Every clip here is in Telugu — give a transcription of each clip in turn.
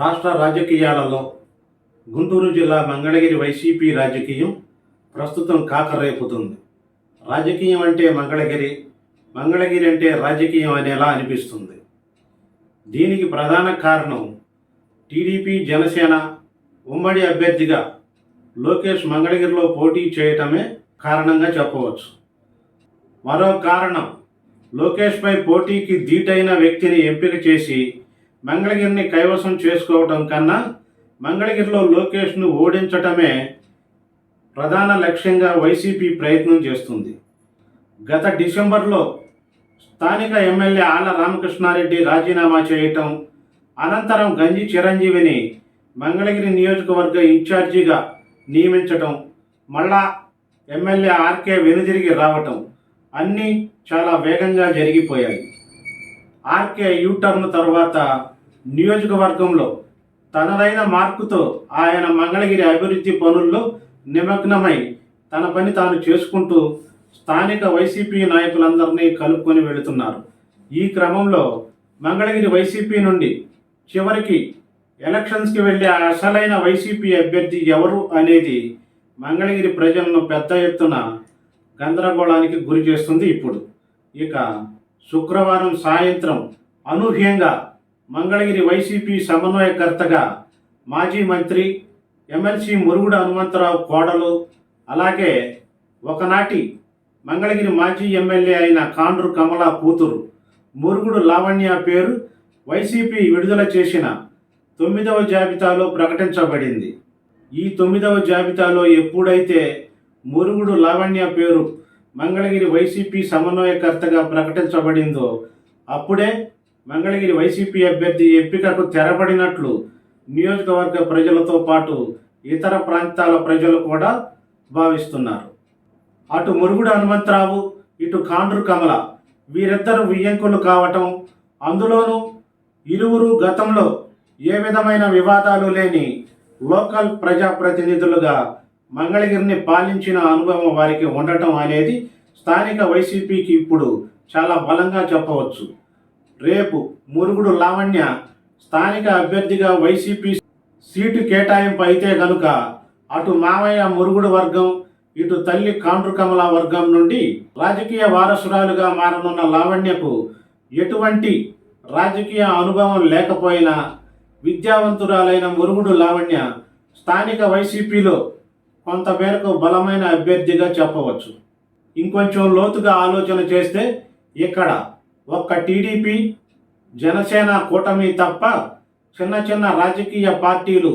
రాష్ట్ర రాజకీయాలలో గుంటూరు జిల్లా మంగళగిరి వైసీపీ రాజకీయం ప్రస్తుతం కాకరేపుతుంది. రాజకీయం అంటే మంగళగిరి మంగళగిరి అంటే రాజకీయం అనేలా అనిపిస్తుంది. దీనికి ప్రధాన కారణం టీడీపీ జనసేన ఉమ్మడి అభ్యర్థిగా లోకేష్ మంగళగిరిలో పోటీ చేయటమే కారణంగా చెప్పవచ్చు. మరో కారణం లోకేష్పై పోటీకి ధీటైన వ్యక్తిని ఎంపిక చేసి మంగళగిరిని కైవసం చేసుకోవటం కన్నా మంగళగిరిలో లోకేష్ను ఓడించటమే ప్రధాన లక్ష్యంగా వైసీపీ ప్రయత్నం చేస్తుంది. గత డిసెంబర్లో స్థానిక ఎమ్మెల్యే ఆళ్ళ రామకృష్ణారెడ్డి రాజీనామా చేయటం అనంతరం గంజి చిరంజీవిని మంగళగిరి నియోజకవర్గ ఇన్ఛార్జిగా నియమించటం మళ్ళా ఎమ్మెల్యే ఆర్కే వెనుదిరిగి రావటం అన్నీ చాలా వేగంగా జరిగిపోయాయి. ఆర్కే యూటర్న్ తర్వాత నియోజకవర్గంలో తనదైన మార్పుతో ఆయన మంగళగిరి అభివృద్ధి పనుల్లో నిమగ్నమై తన పని తాను చేసుకుంటూ స్థానిక వైసీపీ నాయకులందరినీ కలుపుకొని వెళుతున్నారు. ఈ క్రమంలో మంగళగిరి వైసీపీ నుండి చివరికి ఎలక్షన్స్కి వెళ్ళే అసలైన వైసీపీ అభ్యర్థి ఎవరు అనేది మంగళగిరి ప్రజలను పెద్ద ఎత్తున గందరగోళానికి గురి చేస్తుంది ఇప్పుడు. ఇక శుక్రవారం సాయంత్రం అనూహ్యంగా మంగళగిరి వైసీపీ సమన్వయకర్తగా మాజీ మంత్రి ఎమ్మెల్సీ మురుగుడు హనుమంతరావు కోడలు అలాగే ఒకనాటి మంగళగిరి మాజీ ఎమ్మెల్యే అయిన కాండ్రు కమల కూతురు మురుగుడు లావణ్య పేరు వైసీపీ విడుదల చేసిన తొమ్మిదవ జాబితాలో ప్రకటించబడింది. ఈ తొమ్మిదవ జాబితాలో ఎప్పుడైతే మురుగుడు లావణ్య పేరు మంగళగిరి వైసీపీ సమన్వయకర్తగా ప్రకటించబడిందో అప్పుడే మంగళగిరి వైసీపీ అభ్యర్థి ఎంపికకు తెరబడినట్లు నియోజకవర్గ ప్రజలతో పాటు ఇతర ప్రాంతాల ప్రజలు కూడా భావిస్తున్నారు. అటు మురుగుడు హనుమంతరావు ఇటు కాండ్రు కమల వీరిద్దరు వియ్యంకులు కావటం అందులోనూ ఇరువురు గతంలో ఏ విధమైన వివాదాలు లేని లోకల్ ప్రజాప్రతినిధులుగా మంగళగిరిని పాలించిన అనుభవం వారికి ఉండటం అనేది స్థానిక వైసీపీకి ఇప్పుడు చాలా బలంగా చెప్పవచ్చు. రేపు మురుగుడు లావణ్య స్థానిక అభ్యర్థిగా వైసీపీ సీటు కేటాయింపు అయితే కనుక అటు మామయ్య మురుగుడు వర్గం ఇటు తల్లి కాండ్రుకమల వర్గం నుండి రాజకీయ వారసురాలుగా మారనున్న లావణ్యకు ఎటువంటి రాజకీయ అనుభవం లేకపోయినా విద్యావంతురాలైన మురుగుడు లావణ్య స్థానిక వైసీపీలో కొంతమేరకు బలమైన అభ్యర్థిగా చెప్పవచ్చు. ఇంకొంచెం లోతుగా ఆలోచన చేస్తే ఇక్కడ ఒక్క టీడీపీ జనసేన కూటమి తప్ప చిన్న చిన్న రాజకీయ పార్టీలు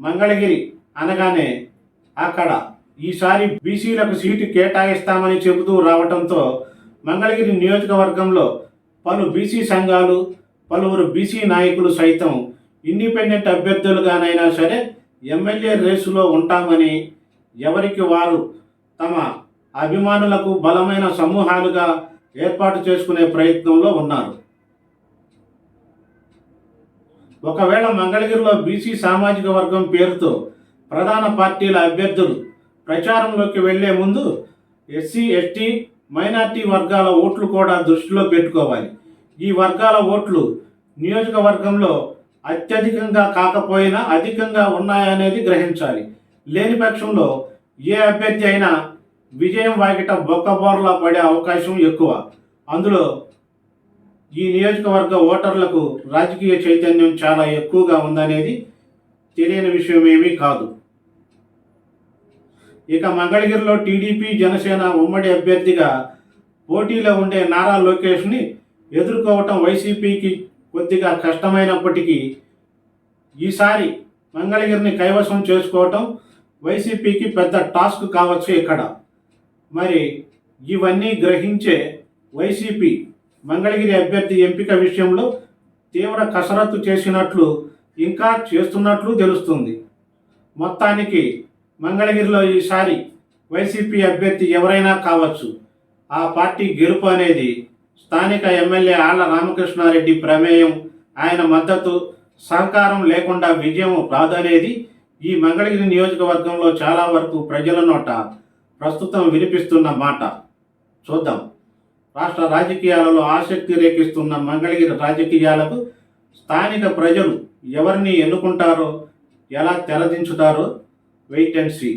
మంగళగిరి అనగానే అక్కడ ఈసారి బీసీలకు సీటు కేటాయిస్తామని చెబుతూ రావడంతో మంగళగిరి నియోజకవర్గంలో పలు బీసీ సంఘాలు పలువురు బీసీ నాయకులు సైతం ఇండిపెండెంట్ అభ్యర్థులుగానైనా సరే ఎమ్మెల్యే రేసులో ఉంటామని ఎవరికి వారు తమ అభిమానులకు బలమైన సమూహాలుగా ఏర్పాటు చేసుకునే ప్రయత్నంలో ఉన్నారు. ఒకవేళ మంగళగిరిలో బీసీ సామాజిక వర్గం పేరుతో ప్రధాన పార్టీల అభ్యర్థులు ప్రచారంలోకి వెళ్ళే ముందు ఎస్సీ ఎస్టీ మైనార్టీ వర్గాల ఓట్లు కూడా దృష్టిలో పెట్టుకోవాలి. ఈ వర్గాల ఓట్లు నియోజకవర్గంలో అత్యధికంగా కాకపోయినా అధికంగా ఉన్నాయనేది గ్రహించాలి. లేని పక్షంలో ఏ అభ్యర్థి అయినా విజయం వాకిట బొక్కబోర్లా పడే అవకాశం ఎక్కువ. అందులో ఈ నియోజకవర్గ ఓటర్లకు రాజకీయ చైతన్యం చాలా ఎక్కువగా ఉందనేది తెలియని విషయం ఏమీ కాదు. ఇక మంగళగిరిలో టీడీపీ జనసేన ఉమ్మడి అభ్యర్థిగా పోటీలో ఉండే నారా లోకేష్ని ఎదుర్కోవటం వైసీపీకి కొద్దిగా కష్టమైనప్పటికీ ఈసారి మంగళగిరిని కైవసం చేసుకోవటం వైసీపీకి పెద్ద టాస్క్ కావచ్చు ఇక్కడ. మరి ఇవన్నీ గ్రహించే వైసీపీ మంగళగిరి అభ్యర్థి ఎంపిక విషయంలో తీవ్ర కసరత్తు చేసినట్లు ఇంకా చేస్తున్నట్లు తెలుస్తుంది. మొత్తానికి మంగళగిరిలో ఈసారి వైసీపీ అభ్యర్థి ఎవరైనా కావచ్చు ఆ పార్టీ గెలుపు అనేది స్థానిక ఎమ్మెల్యే ఆళ్ళ రామకృష్ణారెడ్డి ప్రమేయం ఆయన మద్దతు సహకారం లేకుండా విజయం రాదనేది ఈ మంగళగిరి నియోజకవర్గంలో చాలా వరకు ప్రజల నోట. ప్రస్తుతం వినిపిస్తున్న మాట చూద్దాం. రాష్ట్ర రాజకీయాలలో ఆసక్తి రేకిస్తున్న మంగళగిరి రాజకీయాలకు స్థానిక ప్రజలు ఎవరిని ఎన్నుకుంటారో ఎలా తెరదించుతారో వెయిట్ అండ్ సీ